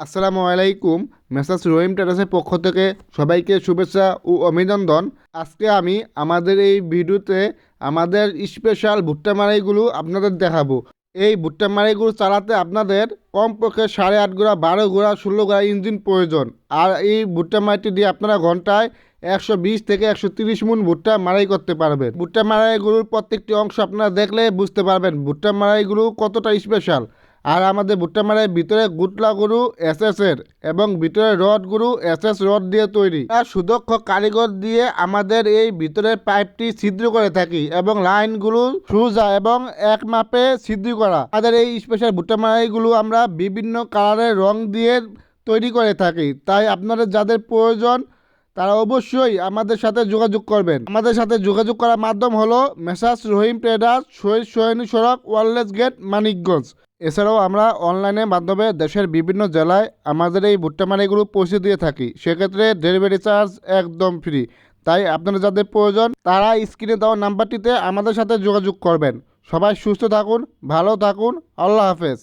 আসসালামু আলাইকুম। মেসাজ রহিম টেরাসের পক্ষ থেকে সবাইকে শুভেচ্ছা ও অভিনন্দন। আজকে আমি আমাদের এই ভিডিওতে আমাদের স্পেশাল ভুট্টা মারাইগুলো আপনাদের দেখাবো। এই ভুট্টা মারাইগুলো চালাতে আপনাদের কমপক্ষে সাড়ে আট গোড়া, বারো গোড়া, ষোলো গোড়া ইঞ্জিন প্রয়োজন। আর এই ভুট্টা মারাইটি দিয়ে আপনারা ঘন্টায় একশো বিশ থেকে একশো তিরিশ মুন ভুট্টা মারাই করতে পারবেন। ভুট্টা মারাইগুলোর প্রত্যেকটি অংশ আপনারা দেখলে বুঝতে পারবেন ভুট্টা মারাইগুলো কতটা স্পেশাল। আর আমাদের ভুট্টা মারাইয়ের ভিতরে গুটলা গরু এস এস এর এবং ভিতরে রড গরু এস এস রড দিয়ে তৈরি। আর সুদক্ষ কারিগর দিয়ে আমাদের এই ভিতরের পাইপটি ছিদ্র করে থাকি এবং লাইনগুলো সোজা এবং এক মাপে ছিদ্র করা। আমাদের এই স্পেশাল ভুট্টা মারাইগুলো আমরা বিভিন্ন কালারের রং দিয়ে তৈরি করে থাকি। তাই আপনাদের যাদের প্রয়োজন, তারা অবশ্যই আমাদের সাথে যোগাযোগ করবেন। আমাদের সাথে যোগাযোগ করার মাধ্যম হলো মেসাজ রহিম ট্রেডার্স, শহীদ সোহেনী সড়ক, ওয়ারলেস গেট, মানিকগঞ্জ। এছাড়াও আমরা অনলাইনের মাধ্যমে দেশের বিভিন্ন জেলায় আমাদের এই ভুট্টা মানিগুলো পৌঁছে দিয়ে থাকি। সেক্ষেত্রে ডেলিভারি চার্জ একদম ফ্রি তাই আপনারা যাদের প্রয়োজন, তারা স্ক্রিনে দেওয়া নাম্বারটিতে আমাদের সাথে যোগাযোগ করবেন। সবাই সুস্থ থাকুন, ভালো থাকুন। আল্লাহ হাফেজ।